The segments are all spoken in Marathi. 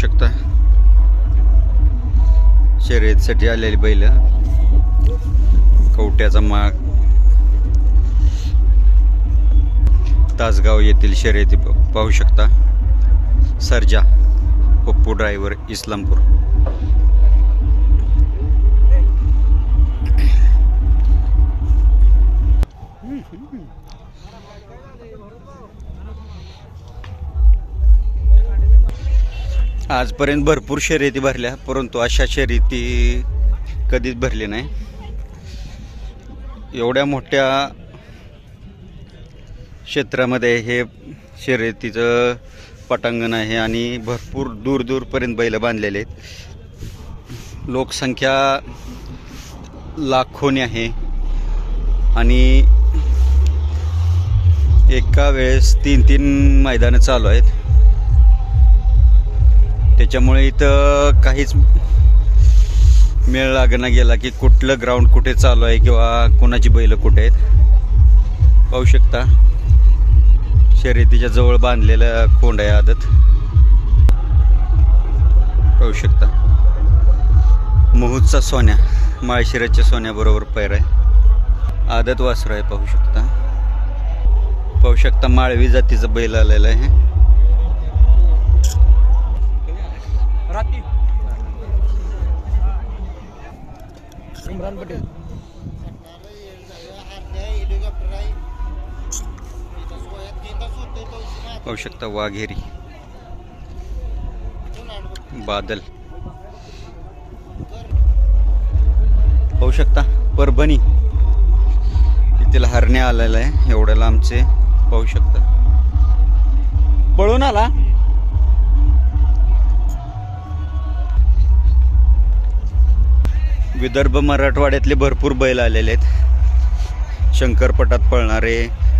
शकता. शर्यतीसाठी आलेली बैल. कवट्याचा माग. तासगाव येथील शर्यती प- पाहू शकता. सर्जा पप्पू ड्रायव्हर इस्लामपूर. आजपर्यंत भरपूर शर्यती भरल्या परंतु अशा शर्यती कधीच भरली नाही. एवढ्या मोठ्या क्षेत्रामध्ये हे शर्यतीचं पटांगण आहे आणि भरपूर दूर दूरपर्यंत बैल बांधलेले आहेत. लोकसंख्या लाखोनी आहे आणि एका वेळेस तीन तीन मैदानं चालू आहेत. त्याच्यामुळे इथं काहीच मेळ लागना गेला की कुठलं ग्राउंड कुठे चालू आहे किंवा कोणाची बैल कुठे आहेत. पाहू शकता. शर्यतीच्या जवळ बांधलेलं कोंड आहे आदत. पाहू शकता. मुहूदचा सोन्या माळशिराच्या सोन्याबरोबर पैर आहे. आदत वासर आहे पाहू शकता. पाहू शकता माळवी जातीचं बैल आलेलं आहे. इम्रान पटेल पाहू शकता वाघेरी. बादल. पाहू शकता परभणी. तिथील हरण्या आलेला आहे. एवढ्या लांबचे पाहू शकता. पळून आला. विदर्भ मराठवाड्यातले भरपूर बैल आलेले आहेत. शंकरपटात पळणारे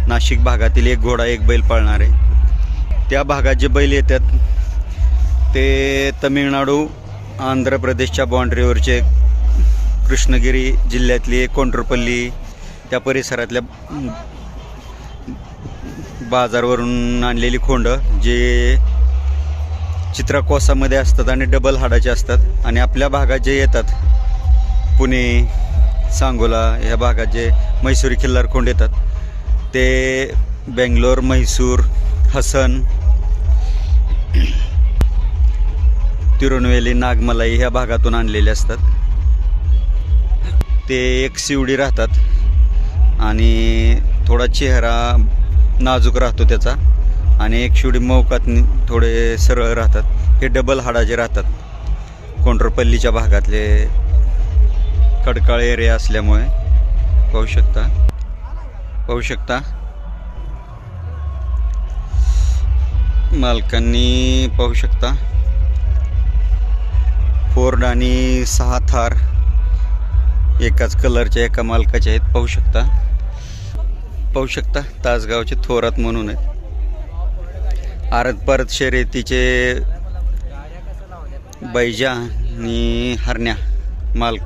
नाशिक भागातील एक घोडा एक बैल पळणारे. त्या भागात जे बैल येतात ते तमिळनाडू आंध्र प्रदेशच्या बाँड्रीवरचे कृष्णगिरी जिल्ह्यातली कोंडरपल्ली त्या परिसरातल्या बाजारवरून आणलेली खोंड जे चित्रकोसामध्ये असतात आणि डबल हाडाचे असतात. आणि आपल्या भागात जे येतात पुणे सांगोला ह्या भागात जे म्हैसूरी खिल्लार कोंड येतात. ते बेंगलोर म्हैसूर हसन तिरुनवेली नागमलाई ह्या भागातून आणलेले असतात. ते एक शिवडी राहतात आणि थोडा चेहरा नाजूक राहतो त्याचा आणि एक शिवडी मौकात थोडे सरळ राहतात. हे डबल हाडाचे राहतात. कोंडरपल्लीच्या भागातले खडकाळ एरिया असल्यामुळे पाहू शकता. पाहू शकता. मालकांनी पाहू शकता. फोर्ड आणि सहा थार एकाच कलरच्या एका मालकाच्या आहेत. पाहू शकता. पाहू शकता. तासगावचे थोरात म्हणून आहेत. आरत परत शर्यतीचे बैजा आणि हरण्या माल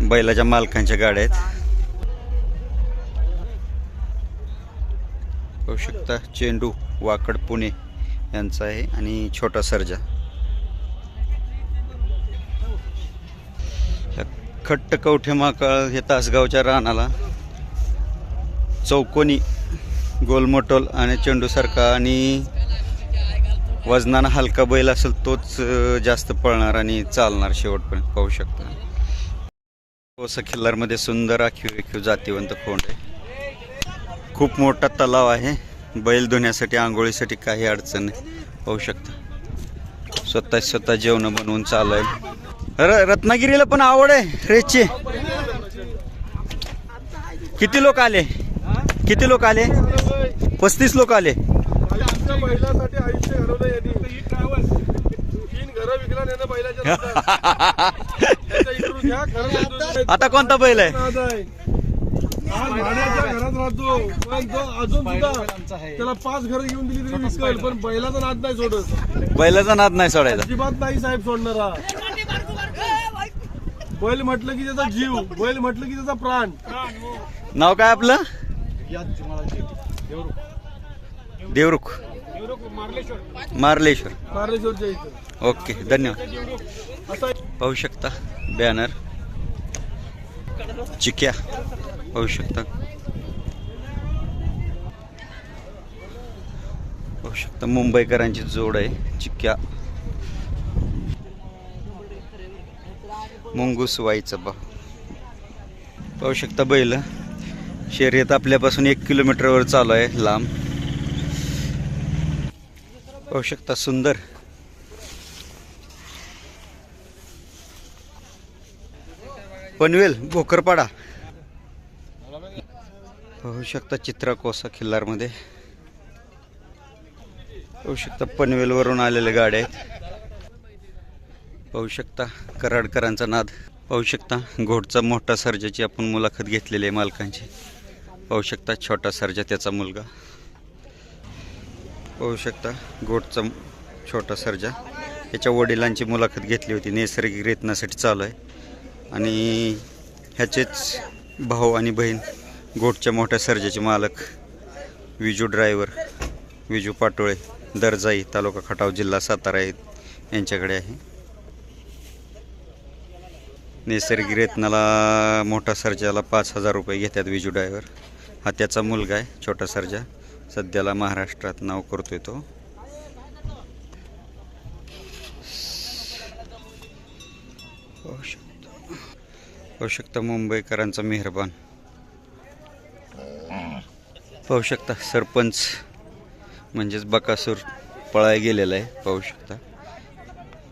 बैलाच्या मालकांच्या गाड्या आहेत. पाहू शकता चेंडू वाकड पुणे यांचा आहे आणि छोटा सर्जा. खट्ट कवठे माकळ हे तासगावच्या रानाला. चौकोनी गोलमटोल आणि चेंडूसारखा आणि वजनानं हलका बैल असेल तोच जास्त पळणार आणि चालणार शेवटपर्यंत पाहू शकता. हो, कोसा खिल्लारमध्ये सुंदर आखीव रेखीव जातीवंत खोंड आहे. खूप मोठा तलाव आहे. बैल धुण्यासाठी आंघोळीसाठी काही अडचण नाही. शकतं शकता. स्वतः स्वतः जेवण बनवून चालू आहे र रत्नागिरीला पण आवड आहे रेसची. किती लोक आले? किती लोक आले? पस्तीस लोक आले. आता कोणता बैल आहे? नाद आहे. आज भाड्याच्या घरात राहतो. पण तो अजून सुद्धा त्याला पाच घरं घेऊन दिली तरी विकल पण बैलाचा नाद नाही सोडत. बैलाचा नाद नाही सोडायचा. अजिबात नाही साहेब सोडणारा. बैल म्हटलं की त्याचा जीव बैल म्हटलं की त्याचा प्राण. नाव काय आपलं? देवरुख. मार्लेश्वर मार्लेश्वर. मार्लेश्वरच्या इथं ओके धन्यवाद. असा पाहू शकता बॅनर चिक्या. पाहू शकता. पाहू शकता मुंबईकरांची जोड आहे चिक्या. मुंगूस वाईचा बा. पाहू शकता बैल. शर्यत आपल्यापासून एक किलोमीटरवर चालू आहे लांब. पाहू शकता सुंदर. पनवेल भोकरपाडा. पाहू शकता चित्रा कोसा खिल्लारमध्ये. पाहू शकता पनवेलवरून आलेल्या गाड्या आहेत. पाहू शकता कराडकरांचा नाद. पाहू शकता घोडचा मोठा सर्जाची आपण मुलाखत घेतलेली आहे मालकांची. पाहू शकता छोटा सर्जा त्याचा मुलगा. पाहू शकता गोटचा छोटा सर्जा. याच्या वडिलांची मुलाखत घेतली होती नैसर्गिक रेतनासाठी चालू आहे. आणि ह्याचेच भाऊ आणि बहीण गोटच्या मोठ्या सर्जाचे मालक विजू ड्रायव्हर विजू पाटोळे दरजाई तालुका खटाव जिल्हा सातारा यांच्याकडे आहे. नैसर्गिक रेतनाला मोठा सर्जाला पाच हजार रुपये घेतात विजू ड्रायव्हर हा त्याचा मुलगा आहे छोटा सर्जा. सध्याला महाराष्ट्रात नाव करतोय तो. पाहू शकता पाहू शकता मुंबईकरांचा मेहरबान. पाहू शकता सरपंच म्हणजेच बकासूर पळाय गेलेला आहे पाहू शकता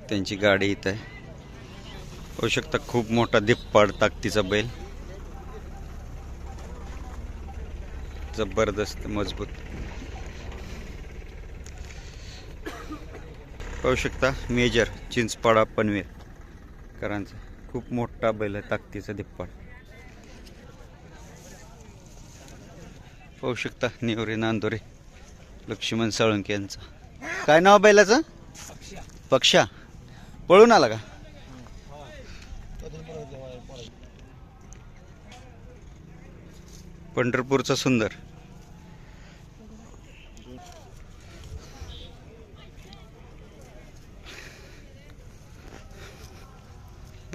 त्यांची गाडी इथं आहे. पाहू शकता खूप मोठा दिप्पाड ताकदीचा बैल. जबरदस्त मजबूत. पाहू शकता मेजर चिंचपाडा पनवेल. करांचा खूप मोठा बैल आहे ताकदीचा दिप्पाड पाहू शकता नेवरे नांदोरे लक्ष्मण साळुंके यांचा. काय नाव बैलाचं? पक्षा. पळून आला का? पंढरपूरचा सुंदर.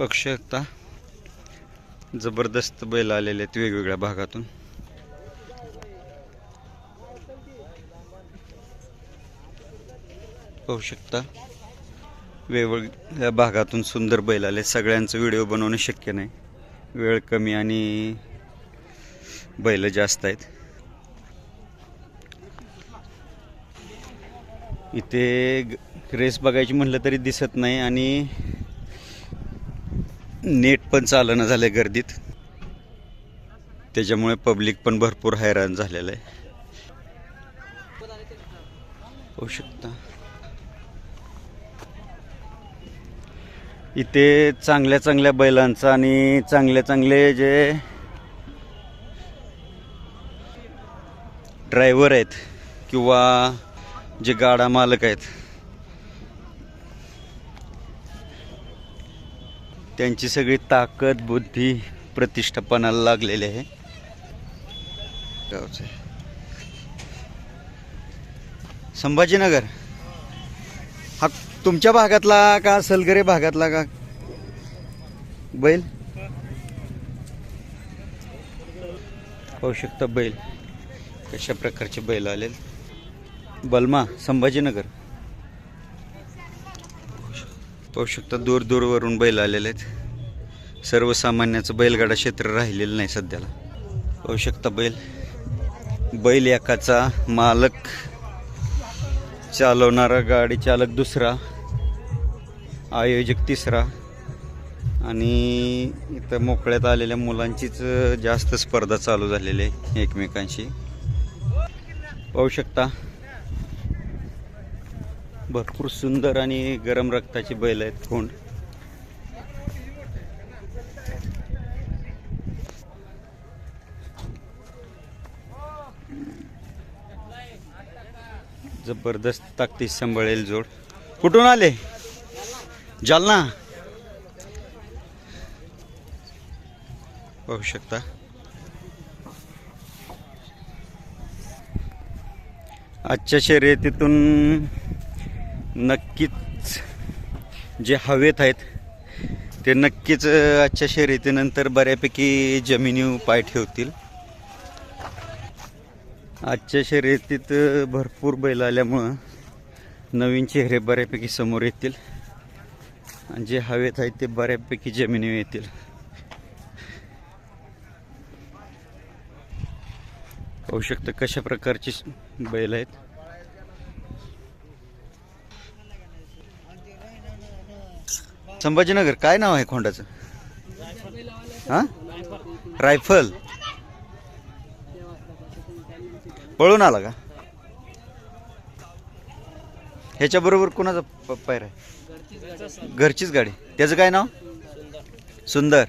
पक्ष आता जबरदस्त बैल आलेले आहेत वेगवेगळ्या भागातून. पाहू शकता वेगवेगळ्या भागातून सुंदर बैल आले सगळ्यांचं व्हिडिओ बनवणं शक्य नाही. वेळ कमी आणि बैल जास्त आहेत. इथे ग- रेस बघायची म्हटलं तरी दिसत नाही आणि नेट पण चालणं झालं आहे गर्दीत. त्याच्यामुळे पब्लिक पण भरपूर हैराण झालेलं आहे. होऊ शकता. इथे चांगल्या चांगल्या बैलांचं आणि चांगले चांगले जे ड्रायव्हर आहेत किंवा जे गाडा मालक आहेत त्यांची सगळी ताकद बुद्धी प्रतिष्ठापनाला लागलेली आहे. गावचे संभाजीनगर. हा तुमच्या भागातला का सलगरे भागातला का? बैल? पाहू शकता बैल. कशा प्रकारचे बैल आले बलमा संभाजीनगर. पाहू शकता दूर दूरवरून बैल आलेले आहेत. सर्वसामान्याचं बैलगाडा क्षेत्र राहिलेलं नाही सध्याला. पाहू शकता बैल. बैल एकाचा मालक चालवणारा गाडी चालक दुसरा आयोजक तिसरा आणि इथं मोकळ्यात आलेल्या मुलांचीच जास्त स्पर्धा चालू झालेली आहे एकमेकांशी. पाहू शकता भरपूर सुंदर आणि गरम रक्ताचे बैल आहेत कोंड जबरदस्त ताकदी सांभाळेल जोड. कुठून आले? जालना. पाहू शकता. आजच्या शर्यतीतून नक्कीच जे हवेत आहेत ते नक्कीच आजच्या शर्यतीनंतर बऱ्यापैकी जमिनी पाय ठेवतील. आजच्या शर्यतीत भरपूर बैल आल्यामुळं नवीन चेहरे बऱ्यापैकी समोर येतील. आणि जे हवेत आहेत ते बऱ्यापैकी जमिनीवर येतील. पाहू शकतं कशा प्रकारचे बैल आहेत. संभाजीनगर काय नाव आहे खोंडाचं? हां? रायफल. पळून आला का? ह्याच्याबरोबर कोणाचा पायर आहे? घरचीच गाडी. त्याचं काय नाव? सुंदर.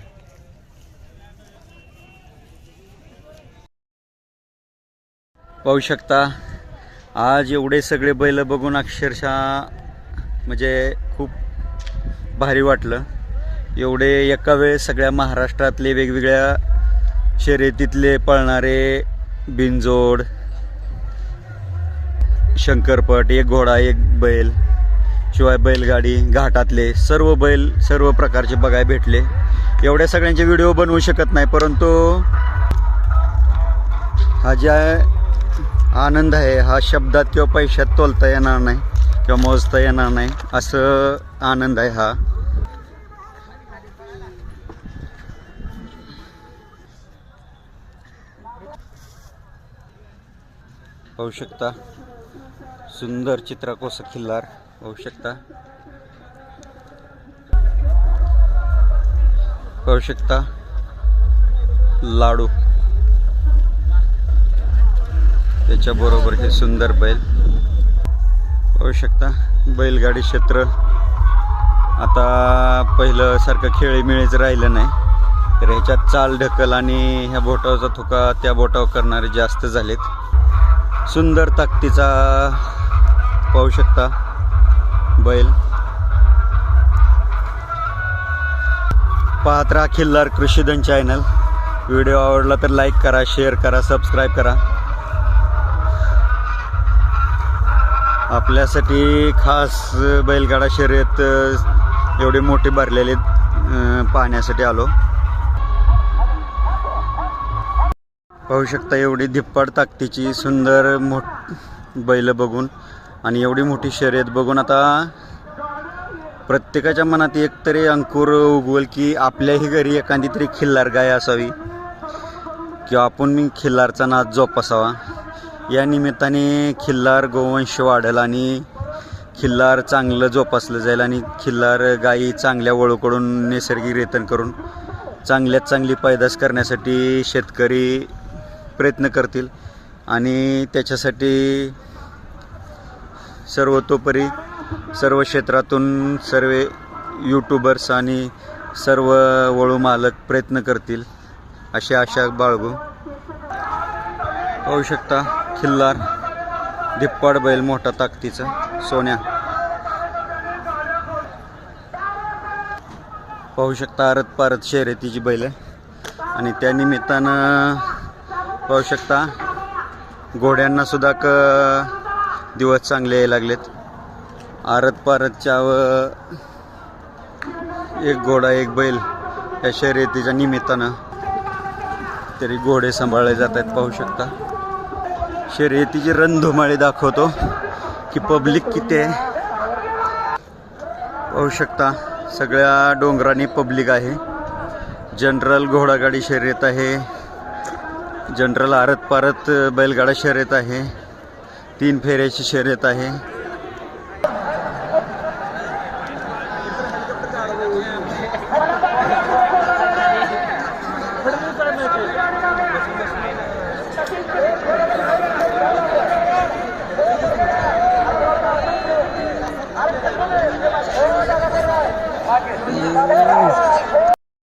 पाहू शकता आज एवढे सगळे बैल बघून अक्षरशः म्हणजे खूप भारी वाटलं. एवढे एका वेळेस सगळ्या महाराष्ट्रातले वेगवेगळ्या शर्यतीतले पळणारे बिनजोड शंकरपट एक घोडा एक बैल शिवाय बैलगाडी घाटातले सर्व बैल सर्व प्रकारचे बघायला भेटले. एवढ्या सगळ्यांचे व्हिडिओ बनवू शकत नाही परंतु हा ज्या आनंद आहे हा शब्दात किंवा पैशात तोलता येणार नाही किंवा मोजता येणार नाही असं आनंद आहे हा. पाहू शकता सुंदर चित्राकोस खिल्लार पाहू शकता. पाहू शकता लाडू. त्याच्याबरोबर हे सुंदर बैल. पाहू शकता बैलगाडी क्षेत्र. आता पहिलं सारखं खेळीमेळीच राहिलं नाही. तर ह्याच्यात चाल ढकल आणि ह्या बोटावचा थुका त्या बोटावर करणारे जास्त झालेत. सुंदर ताकदीचा पाहू शकता बैल. पाहत राहा खिल्लार कृषीधन चॅनल व्हिडिओ आवडला तर लाईक करा शेअर करा सबस्क्राईब करा. आपल्यासाठी खास बैलगाडा शर्यत एवढे मोठे भरलेली पाहण्यासाठी आलो. पाहू शकता एवढी धिप्पाड ताकदीची सुंदर मोठ बैल बघून आणि एवढी मोठी शर्यत बघून आता प्रत्येकाच्या मनात एक तरी अंकुर उगवल की आपल्याही घरी एखादी तरी खिल्लार गाय असावी किंवा आपण मी खिल्लारचा नाच जोपासावा. या निमित्ताने खिल्लार गोवंश वाढेल आणि खिल्लार चांगलं जोपासलं जाईल आणि खिल्लार गायी चांगल्या वळूकडून नैसर्गिक रेतन करून चांगल्यात चांगली पैदास करण्यासाठी शेतकरी प्रयत्न करतील. आणि त्याच्यासाठी सर्वतोपरी सर्व क्षेत्रातून सर्व यूट्यूबर्स आणि सर्व वळू मालक प्रयत्न करतील अशी आशा बाळगू. पाहू शकता खिल्लार धिप्पाड बैल मोठा ताकदीचा. सोन्या. पाहू शकता आरत पारत शर्यतीची बैल. आणि त्या निमित्तानं पाहू शकता घोड्यांना सुद्धा क दिवस चांगले यायला लागलेत. आरत पारतच्या व एक घोडा एक बैल या शर्यतीच्या निमित्तानं तरी घोडे सांभाळले जात आहेत पाहू शकता. शर्यतीची रणधुमाळी दाखवतो. की पब्लिक किती आहे? पाहू शकता सगळ्या डोंगरांनी पब्लिक आहे. जनरल घोडागाडी शर्यत आहे. जनरल आरत पारत बैलगाडा शर्यत आहे. तीन फेऱ्याची शर्यत आहे.